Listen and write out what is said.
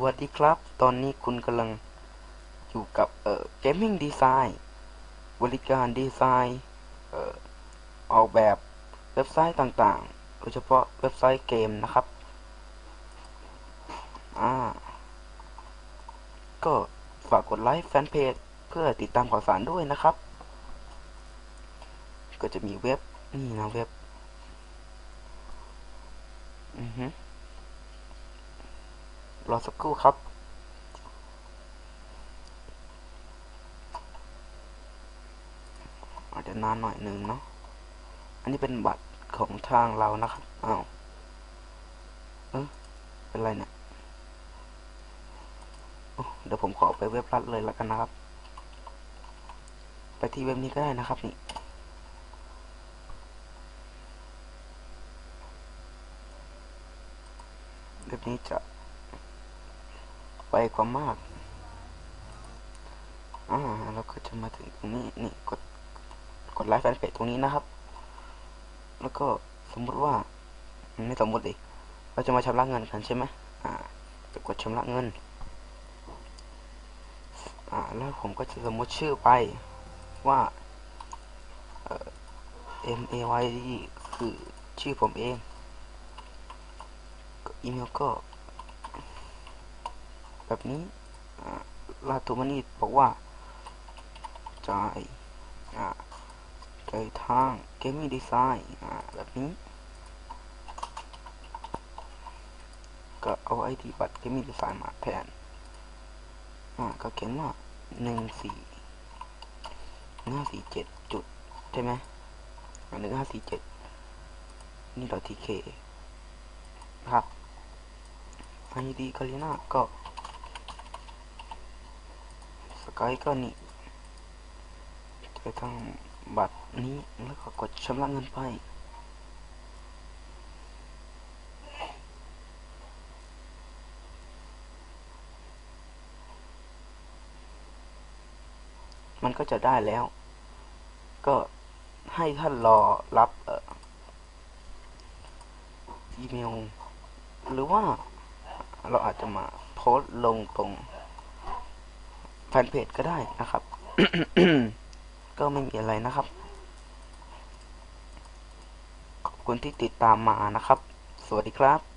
วัสดีครับ ตอนนี้คุณกำลังอยู่กับเอ่อ Gaming Design บริการดีไซน์เอ่อออกแบบเว็บไซต์ต่างๆ โดยเฉพาะเว็บไซต์เกมนะครับ อ่า ก็ฝากกดไลค์แฟนเพจเพื่อติดตามข่าวสารด้วยนะครับ ก็จะมีเว็บ นี่นะเว็บ อือฮึ รอสักครู่ครับอาจจะนานหน่อยหนึ่งเนาะอันนี้เป็นบัตรของทางเรานะครับอ้าวเออเป็นไรเนี่ยเดี๋ยวผมขอไปเว็บรัดเลยแล้วกันนะครับ ไปที่เว็บนี้ก็ได้นะครับนี่เว็บนี้จะ ไปกว่ามาก อ่าเราก็จะมาถึงตรงนี้นี่กดกดไลค์แฟนเพจตรงนี้นะครับ แล้วก็สมมุติว่าไม่สมมุติดิเราจะมาชำระเงินกันใช่ไหมอ่าจะกดชำระเงิน อ่า แล้วผมก็จะสมมุติชื่อไปว่าเอ่อ M A Y D คือชื่อผมเอง อีเมลก็ แบบนี้ลาตูมานีบอกว่า จ่ายจ่ายทางเกมมิ่ดีไซน์แบบนี้ ก็เอาไอดีบัตรเกมมิ่ดีไซน์มาแทนก็เขียนว่าหนึ่งสี่ห้าสี่เจ็ดจุด ใช่ไหมหนึ่งห้าสี่เจ็ดนี่ดอทีเคครับไอดีกาลิน่าก็ สกายก็นี่จะทางบัตรนี้แล้วก็กดชำระเงินไปมันก็จะได้แล้ว ก็ให้ท่านรอรับเอีเมล หรือว่าเราอาจจะมาโพสต์ลงตรง แฟนเพจก็ได้นะครับ ก็ไม่มีอะไรนะครับ ขอบคุณที่ติดตามมานะครับ สวัสดีครับ